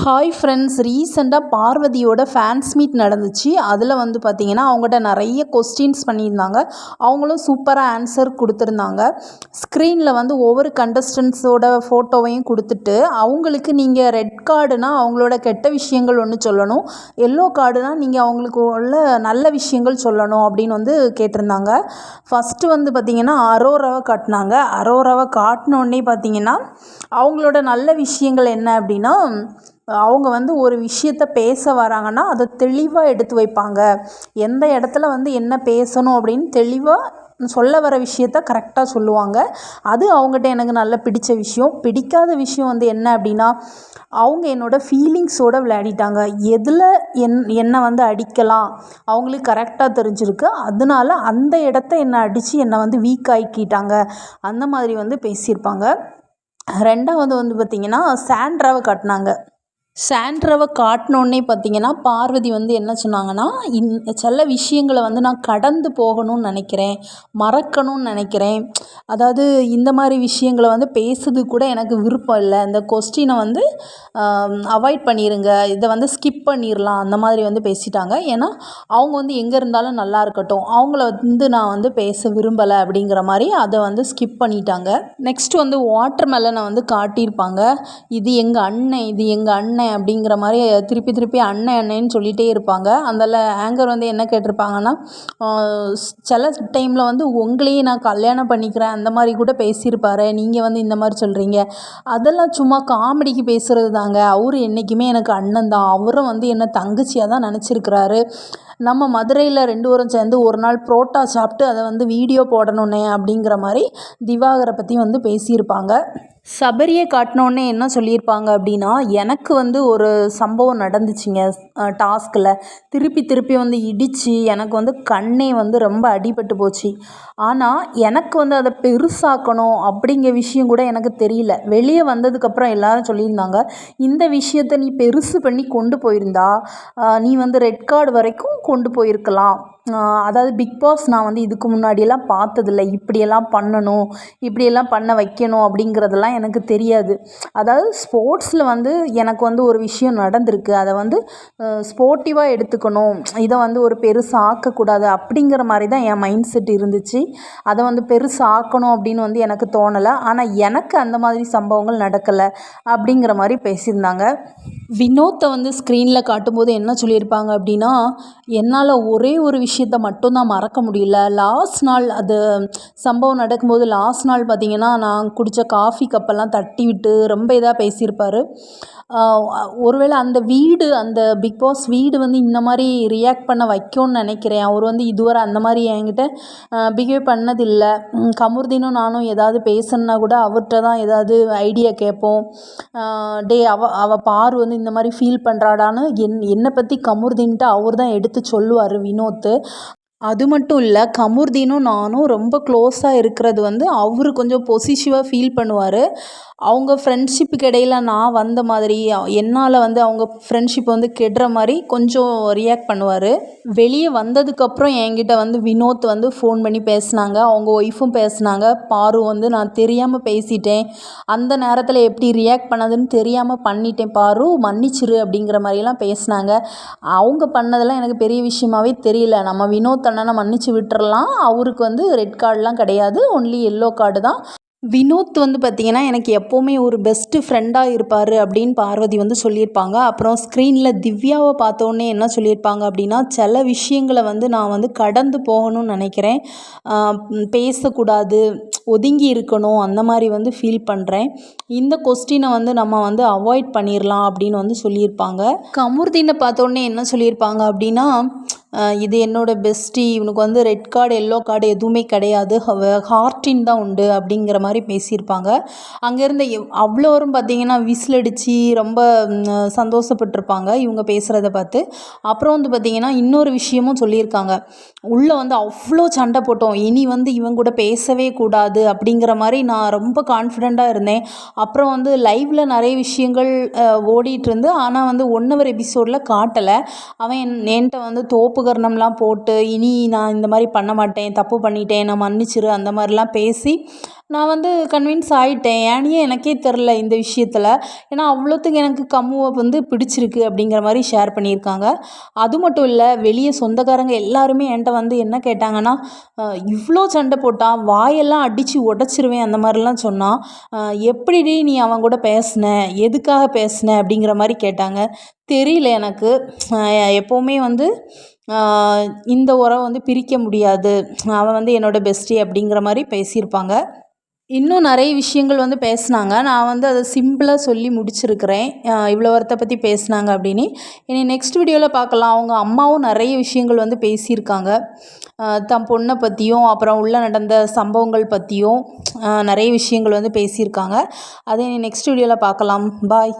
Hi friends ரீசெண்டாக பார்வதியோட fans meet நடந்துச்சு. அதில் வந்து பார்த்திங்கன்னா அவங்ககிட்ட நிறைய கொஸ்டின்ஸ் பண்ணியிருந்தாங்க. அவங்களும் சூப்பராக ஆன்சர் கொடுத்துருந்தாங்க. ஸ்க்ரீனில் வந்து ஒவ்வொரு கண்டஸ்டன்ஸோட ஃபோட்டோவையும் கொடுத்துட்டு அவங்களுக்கு நீங்கள் ரெட் கார்டுனா அவங்களோட கெட்ட விஷயங்கள் ஒன்று சொல்லணும். எல்லோ கார்டுனா நீங்கள் அவங்களுக்கு உள்ள நல்ல விஷயங்கள் சொல்லணும் அப்படின்னு வந்து கேட்டிருந்தாங்க. ஃபஸ்ட்டு வந்து பார்த்திங்கன்னா அரோரவை காட்டினாங்க. அரோரவை காட்டினோடனே பார்த்திங்கன்னா அவங்களோட நல்ல விஷயங்கள் என்ன அப்படின்னா அவங்க வந்து ஒரு விஷயத்த பேச வராங்கன்னா அதை தெளிவாக எடுத்து வைப்பாங்க. எந்த இடத்துல வந்து என்ன பேசணும் அப்படின்னு தெளிவாக சொல்ல வர விஷயத்த கரெக்டாக சொல்லுவாங்க. அது அவங்ககிட்ட எனக்கு நல்ல பிடித்த விஷயம். பிடிக்காத விஷயம் வந்து என்ன அப்படின்னா அவங்க என்னோடய ஃபீலிங்ஸோடு விளையாடிட்டாங்க. எதில் என் என்னை வந்து அடிக்கலாம்? அவங்களுக்கு கரெக்டாக தெரிஞ்சிருக்கு. அதனால அந்த இடத்த என்னை அடித்து என்னை வந்து வீக் ஆக்கிட்டாங்க. அந்த மாதிரி வந்து பேசியிருப்பாங்க. ரெண்டாவது வந்து பார்த்திங்கன்னா சாண்ட்ராவை காட்டினாங்க. சாண்ட்ராவை காட்டினோடனே பார்த்தீங்கன்னா பார்வதி வந்து என்ன சொன்னாங்கன்னா இன் சில விஷயங்களை வந்து நான் கடந்து போகணும்னு நினைக்கிறேன் மறக்கணும்னு நினைக்கிறேன். அதாவது இந்த மாதிரி விஷயங்களை வந்து பேசுறது கூட எனக்கு விருப்பம் இல்லை. இந்த கொஸ்டினை வந்து அவாய்ட் பண்ணிடுங்க இதை வந்து ஸ்கிப் பண்ணிடலாம் அந்த மாதிரி வந்து பேசிட்டாங்க. ஏன்னா அவங்க வந்து எங்கே இருந்தாலும் நல்லா இருக்கட்டும். அவங்கள வந்து நான் வந்து பேச விரும்பலை அப்படிங்கிற மாதிரி அதை வந்து ஸ்கிப் பண்ணிட்டாங்க. நெக்ஸ்ட் வந்து வாட்டர் மெலனை வந்து காட்டியிருப்பாங்க. இது எங்கள் அண்ணன் இது எங்கள் அண்ணன் அண்ணன் அப்படிங்கிற மாதிரி திருப்பி திருப்பி அண்ணன் அண்ணன்னு சொல்லிகிட்டே இருப்பாங்க. அதில் ஆங்கர் வந்து என்ன கேட்டிருப்பாங்கன்னா சில டைமில் வந்து உங்களையே நான் கல்யாணம் பண்ணிக்கிறேன். அந்த மாதிரி கூட பேசியிருப்பாரு. நீங்கள் வந்து இந்த மாதிரி சொல்கிறீங்க அதெல்லாம் சும்மா காமெடிக்கு பேசுகிறது தாங்க. அவர் என்றைக்குமே எனக்கு அண்ணன் தான். அவரும் வந்து என்னை தங்கச்சியாக தான் நினச்சிருக்கிறாரு. நம்ம மதுரையில் ரெண்டு பேரும் சேர்ந்து ஒரு நாள் புரோட்டா சாப்பிட்டு அதை வந்து வீடியோ போடணுன்னே அப்படிங்கிற மாதிரி திவாகரை பற்றி வந்து பேசியிருப்பாங்க. சபரியை காட்டினோடனே என்ன சொல்லியிருப்பாங்க அப்படின்னா எனக்கு வந்து ஒரு சம்பவம் நடந்துச்சுங்க டாஸ்கில். திருப்பி திருப்பி வந்து இடித்து எனக்கு வந்து கண்ணே வந்து ரொம்ப அடிபட்டு போச்சு. ஆனால் எனக்கு வந்து அதை பெருசாக்கணும் அப்படிங்கிற விஷயம் கூட எனக்கு தெரியல. வெளியே வந்ததுக்கப்புறம் எல்லாரும் சொல்லியிருந்தாங்க இந்த விஷயத்தை நீ பெருசு பண்ணி கொண்டு போயிருந்தா நீ வந்து ரெட் கார்டு வரைக்கும் கொண்டு போயிருக்கலாம். அதாவது பிக் பாஸ் நான் வந்து இதுக்கு முன்னாடியெல்லாம் பார்த்ததில்ல. இப்படியெல்லாம் பண்ணணும் இப்படியெல்லாம் பண்ண வைக்கணும் அப்படிங்கிறதெல்லாம் எனக்கு தெரியாது. அதாவது ஸ்போர்ட்ஸில் வந்து எனக்கு வந்து ஒரு விஷயம் நடந்திருக்கு. அதை வந்து ஸ்போர்ட்டிவாக எடுத்துக்கணும். இதை வந்து ஒரு பெருசாக ஆக்கக்கூடாது அப்படிங்கிற மாதிரி தான் என் மைண்ட் செட் இருந்துச்சு. அதை வந்து பெருசாக ஆக்கணும் அப்படின்னு வந்து எனக்கு தோணலை. ஆனால் எனக்கு அந்த மாதிரி சம்பவங்கள் நடக்கலை அப்படிங்கிற மாதிரி பேசியிருந்தாங்க. வினோத்தை வந்து ஸ்க்ரீனில் காட்டும்போது என்ன சொல்லியிருப்பாங்க அப்படின்னா என்னால் ஒரே ஒரு விஷயத்த மட்டும்தான் மறக்க முடியல. லாஸ்ட் நாள் அது சம்பவம் நடக்கும்போது லாஸ்ட் நாள் பார்த்திங்கன்னா நான் குடித்த காஃபி கப்பெல்லாம் தட்டி விட்டு ரொம்ப இதாக பேசியிருப்பார். ஒருவேளை அந்த வீடு அந்த பிக் பாஸ் வீடு வந்து இந்த மாதிரி ரியாக்ட் பண்ண வைக்கும்னு நினைக்கிறேன். அவர் வந்து இதுவரை அந்த மாதிரி என்கிட்ட பிஹேவ் பண்ணதில்லை. கமுர்தீனும் நானும் ஏதாவது பேசணுன்னா கூட அவர்கிட்ட தான் ஏதாவது ஐடியா கேட்போம். டே அவ அவள் பார் வந்து இந்த மாதிரி ஃபீல் பண்ணுறாடான்னு என் என்னை பற்றி கமுறுதின்ட்டு அவர் தான் எடுத்து சொல்லுவார் வினோத்து. அது மட்டும் இல்லை கமுர்தீனும் நானும் ரொம்ப க்ளோஸாக இருக்கிறது வந்து அவர் கொஞ்சம் பொசிஷிவாக ஃபீல் பண்ணுவார். அவங்க ஃப்ரெண்ட்ஷிப்புக்கு இடையில நான் வந்த மாதிரி என்னால் வந்து அவங்க ஃப்ரெண்ட்ஷிப் வந்து கெடுற மாதிரி கொஞ்சம் ரியாக்ட் பண்ணுவார். வெளியே வந்ததுக்கப்புறம் என்கிட்ட வந்து வினோத் வந்து ஃபோன் பண்ணி பேசினாங்க. அவங்க ஒய்ஃபும் பேசினாங்க. பாரு வந்து நான் தெரியாமல் பேசிட்டேன். அந்த நேரத்தில் எப்படி ரியாக்ட் பண்ணதுன்னு தெரியாமல் பண்ணிட்டேன் பாரு மன்னிச்சிரு அப்படிங்கிற மாதிரிலாம் பேசினாங்க. அவங்க பண்ணதெல்லாம் எனக்கு பெரிய விஷயமாவே தெரியல. நம்ம வினோத் அண்ணனை மன்னிச்சு விட்டுறலாம். அவருக்கு வந்து ரெட் கார்டெலாம் கிடையாது. ஒன்லி எல்லோ கார்டு தான். வினோத் வந்து பார்த்திங்கன்னா எனக்கு எப்போவுமே ஒரு பெஸ்ட்டு ஃப்ரெண்டாக இருப்பார் அப்படின்னு பார்வதி வந்து சொல்லியிருப்பாங்க. அப்புறம் ஸ்க்ரீனில் திவ்யாவை பார்த்தோன்னே என்ன சொல்லியிருப்பாங்க அப்படின்னா சில விஷயங்களை வந்து நான் வந்து கடந்து போகணும்னு நினைக்கிறேன். பேசக்கூடாது. ஒதுங்கி இருக்கணும். அந்த மாதிரி வந்து ஃபீல் பண்ணுறேன் இந்த கொஸ்டினை வந்து நம்ம வந்து அவாய்ட் பண்ணிடலாம் அப்படின்னு வந்து சொல்லியிருப்பாங்க. கமுர்தீனை பார்த்தோன்னே என்ன சொல்லியிருப்பாங்க அப்படின்னா இது என்னோடய பெஸ்ட்டி இவனுக்கு வந்து ரெட் கார்டு எல்லோ கார்டு எதுவுமே கிடையாது. ஹார்டின் தான் உண்டு அப்படிங்கிற மாதிரி பேசியிருப்பாங்க. அங்கேருந்து அவ்வளோரும் பார்த்திங்கன்னா விசில் அடித்து ரொம்ப சந்தோஷப்பட்டிருப்பாங்க இவங்க பேசுகிறத பார்த்து. அப்புறம் வந்து பார்த்திங்கன்னா இன்னொரு விஷயமும் சொல்லியிருக்காங்க. உள்ளே வந்து அவ்வளோ சண்டை போட்டோம். இனி வந்து இவங்க கூட பேசவே கூடாது அப்படிங்கிற மாதிரி நான் ரொம்ப கான்ஃபிடெண்ட்டாக இருந்தேன். அப்புறம் வந்து லைவில் நிறைய விஷயங்கள் ஓடிட்டு இருந்து ஆனால் வந்து ஒன் ஹவர் எபிசோடில் காட்டலை. அவன் என்கிட்ட வந்து தோப்பு உபகரணம்லாம் போட்டு இனி நான் இந்த மாதிரி பண்ண மாட்டேன் தப்பு பண்ணிட்டேன் நான் மன்னிச்சிரு அந்த மாதிரிலாம் பேசி நான் வந்து கன்வின்ஸ் ஆகிட்டேன் ஏன்னே எனக்கே தெரில இந்த விஷயத்தில். ஏன்னா அவ்வளோத்துக்கு எனக்கு கம்முவை வந்து பிடிச்சிருக்கு அப்படிங்கிற மாதிரி ஷேர் பண்ணியிருக்காங்க. அது மட்டும் இல்லை வெளியே சொந்தக்காரங்க எல்லாருமே என்கிட்ட வந்து என்ன கேட்டாங்கன்னா இவ்வளோ சண்டை போட்டான் வாயெல்லாம் அடித்து உடச்சிருவேன் அந்த மாதிரிலாம் சொன்னான் எப்படிடி நீ அவன் கூட பேசின? எதுக்காக பேசின? அப்படிங்கிற மாதிரி கேட்டாங்க. தெரியல எனக்கு. எப்போவுமே வந்து இந்த உறவை வந்து பிரிக்க முடியாது. அவன் வந்து என்னோடய பெஸ்ட்டி அப்படிங்கிற மாதிரி பேசியிருப்பாங்க. இன்னும் நிறைய விஷயங்கள் வந்து பேசினாங்க. நான் வந்து அதை சிம்பிளாக சொல்லி முடிச்சிருக்கிறேன். இவ்வளோ வரத்தை பற்றி பேசினாங்க அப்படின்னு. இனி நெக்ஸ்ட் வீடியோவில் பார்க்கலாம். அவங்க அம்மாவும் நிறைய விஷயங்கள் வந்து பேசியிருக்காங்க. தம் பொண்ணை பற்றியும் அப்புறம் உள்ளே நடந்த சம்பவங்கள் பற்றியும் நிறைய விஷயங்கள் வந்து பேசியிருக்காங்க. அதை இனி நெக்ஸ்ட் வீடியோவில் பார்க்கலாம். பாய்